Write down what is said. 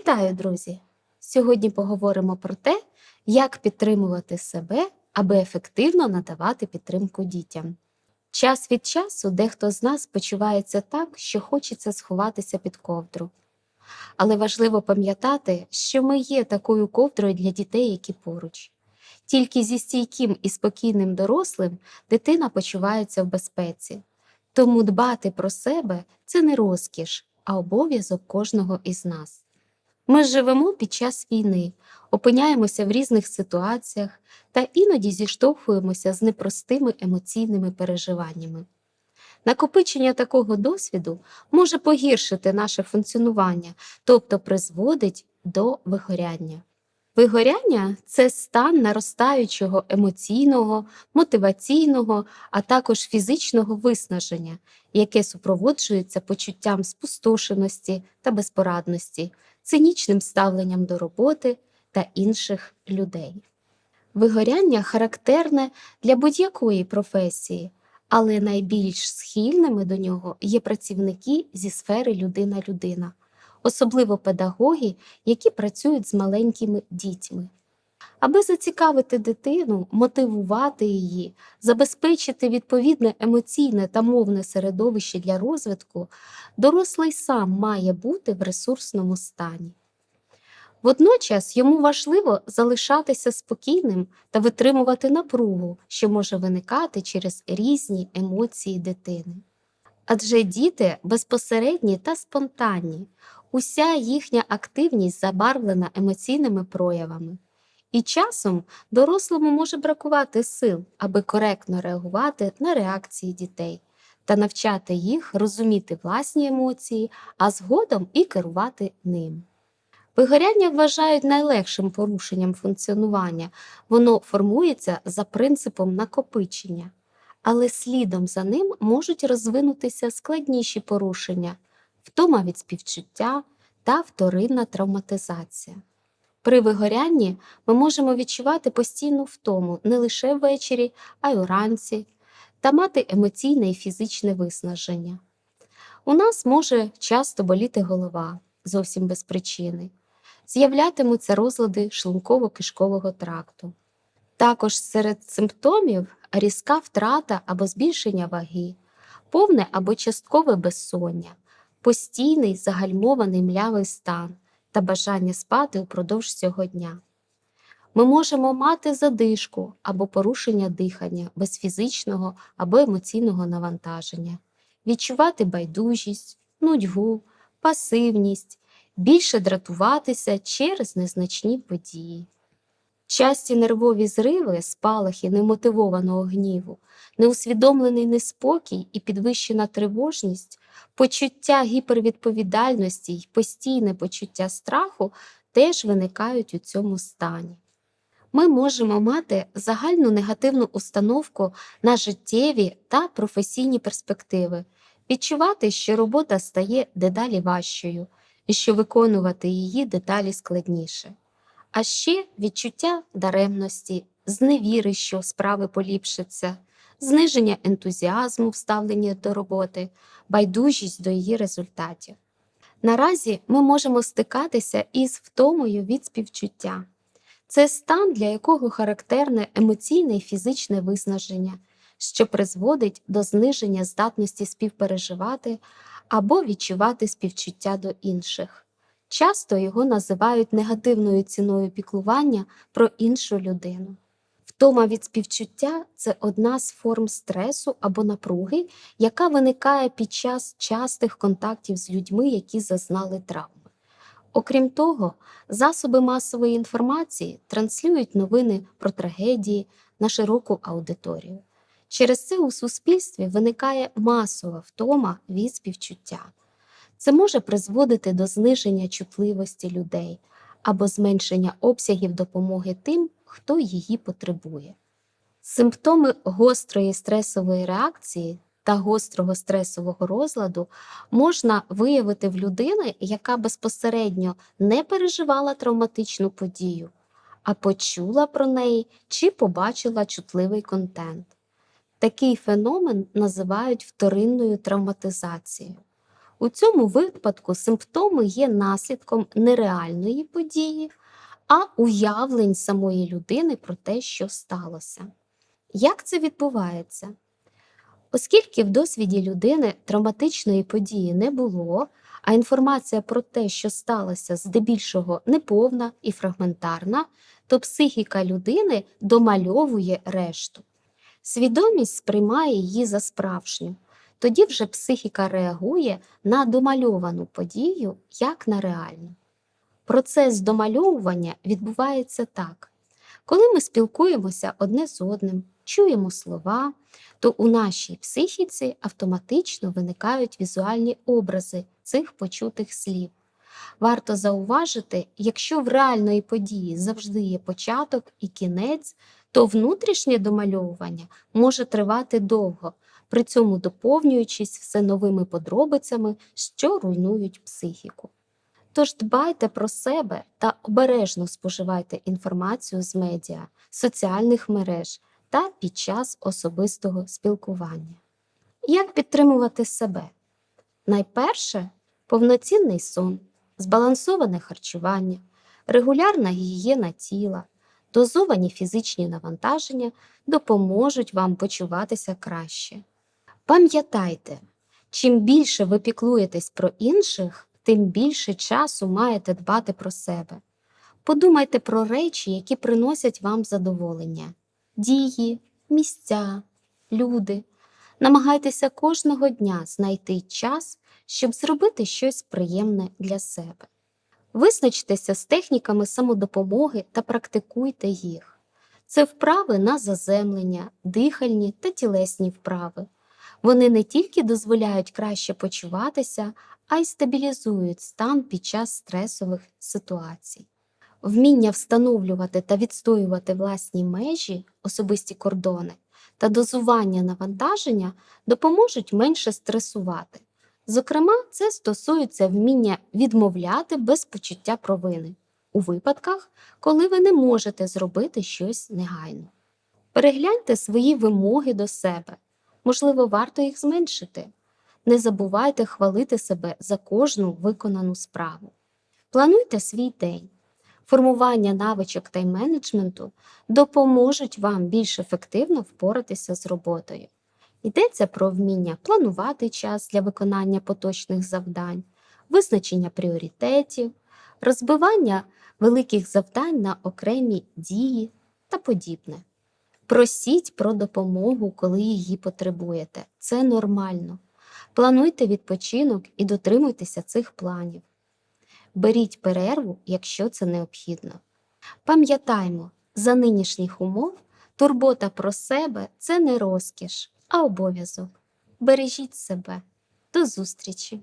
Вітаю, друзі! Сьогодні поговоримо про те, як підтримувати себе, аби ефективно надавати підтримку дітям. Час від часу дехто з нас почувається так, що хочеться сховатися під ковдру. Але важливо пам'ятати, що ми є такою ковдрою для дітей, які поруч. Тільки зі стійким і спокійним дорослим дитина почувається в безпеці. Тому дбати про себе це не розкіш, а обов'язок кожного із нас. Ми живемо під час війни, опиняємося в різних ситуаціях та іноді зіштовхуємося з непростими емоційними переживаннями. Накопичення такого досвіду може погіршити наше функціонування, тобто призводить до вигоряння. Вигоряння це стан наростаючого емоційного, мотиваційного, а також фізичного виснаження, яке супроводжується почуттям спустошеності та безпорадності, цинічним ставленням до роботи та інших людей. Вигоряння характерне для будь-якої професії, але найбільш схильними до нього є працівники зі сфери людина-людина, особливо педагоги, які працюють з маленькими дітьми. Аби зацікавити дитину, мотивувати її, забезпечити відповідне емоційне та мовне середовище для розвитку, дорослий сам має бути в ресурсному стані. Водночас йому важливо залишатися спокійним та витримувати напругу, що може виникати через різні емоції дитини. Адже діти безпосередні та спонтанні, уся їхня активність забарвлена емоційними проявами. І часом дорослому може бракувати сил, аби коректно реагувати на реакції дітей та навчати їх розуміти власні емоції, а згодом і керувати ним. Вигоряння вважають найлегшим порушенням функціонування, воно формується за принципом накопичення, але слідом за ним можуть розвинутися складніші порушення, втома від співчуття та вторинна травматизація. При вигорянні ми можемо відчувати постійну втому не лише ввечері, а й уранці, та мати емоційне і фізичне виснаження. У нас може часто боліти голова зовсім без причини, з'являтимуться розлади шлунково-кишкового тракту. Також серед симптомів різка втрата або збільшення ваги, повне або часткове безсоння, постійний загальмований млявий стан та бажання спати упродовж цього дня. Ми можемо мати задишку або порушення дихання без фізичного або емоційного навантаження, відчувати байдужість, нудьгу, пасивність, більше дратуватися через незначні події. Часті нервові зриви, спалахи немотивованого гніву, неусвідомлений неспокій і підвищена тривожність, почуття гіпервідповідальності й постійне почуття страху теж виникають у цьому стані. Ми можемо мати загальну негативну установку на життєві та професійні перспективи, відчувати, що робота стає дедалі важчою і що виконувати її дедалі складніше. А ще відчуття даремності, зневіри, що справи поліпшаться, зниження ентузіазму в ставленні до роботи, байдужість до її результатів. Наразі ми можемо стикатися із втомою від співчуття. Це стан, для якого характерне емоційне і фізичне виснаження, що призводить до зниження здатності співпереживати або відчувати співчуття до інших. Часто його називають негативною ціною піклування про іншу людину. Втома від співчуття це одна з форм стресу або напруги, яка виникає під час частих контактів з людьми, які зазнали травми. Окрім того, засоби масової інформації транслюють новини про трагедії на широку аудиторію. Через це у суспільстві виникає масова втома від співчуття. Це може призводити до зниження чутливості людей або зменшення обсягів допомоги тим, хто її потребує. Симптоми гострої стресової реакції та гострого стресового розладу можна виявити в людини, яка безпосередньо не переживала травматичну подію, а почула про неї чи побачила чутливий контент. Такий феномен називають вторинною травматизацією. У цьому випадку симптоми є наслідком нереальної події, а уявлень самої людини про те, що сталося. Як це відбувається? Оскільки в досвіді людини травматичної події не було, а інформація про те, що сталося, здебільшого неповна і фрагментарна, то психіка людини домальовує решту. Свідомість сприймає її за справжню. Тоді вже психіка реагує на домальовану подію як на реальну. Процес домальовування відбувається так. Коли ми спілкуємося одне з одним, чуємо слова, то у нашій психіці автоматично виникають візуальні образи цих почутих слів. Варто зауважити, якщо в реальної події завжди є початок і кінець, то внутрішнє домальовування може тривати довго, при цьому доповнюючись все новими подробицями, що руйнують психіку. Тож дбайте про себе та обережно споживайте інформацію з медіа, соціальних мереж та під час особистого спілкування. Як підтримувати себе? Найперше повноцінний сон, збалансоване харчування, регулярна гігієна тіла, дозовані фізичні навантаження допоможуть вам почуватися краще. Пам'ятайте, чим більше ви піклуєтесь про інших, тим більше часу маєте дбати про себе. Подумайте про речі, які приносять вам задоволення: дії, місця, люди. Намагайтеся кожного дня знайти час, щоб зробити щось приємне для себе. Визначтеся з техніками самодопомоги та практикуйте їх. Це вправи на заземлення, дихальні та тілесні вправи. Вони не тільки дозволяють краще почуватися, а й стабілізують стан під час стресових ситуацій. Вміння встановлювати та відстоювати власні межі, особисті кордони та дозування навантаження допоможуть менше стресувати. Зокрема, це стосується вміння відмовляти без почуття провини у випадках, коли ви не можете зробити щось негайно. Перегляньте свої вимоги до себе. Можливо, варто їх зменшити. Не забувайте хвалити себе за кожну виконану справу. Плануйте свій день. Формування навичок тайм-менеджменту допоможуть вам більш ефективно впоратися з роботою. Йдеться про вміння планувати час для виконання поточних завдань, визначення пріоритетів, розбивання великих завдань на окремі дії та подібне. Просіть про допомогу, коли її потребуєте. Це нормально. Плануйте відпочинок і дотримуйтеся цих планів. Беріть перерву, якщо це необхідно. Пам'ятаймо, за нинішніх умов турбота про себе це не розкіш, а обов'язок. Бережіть себе. До зустрічі!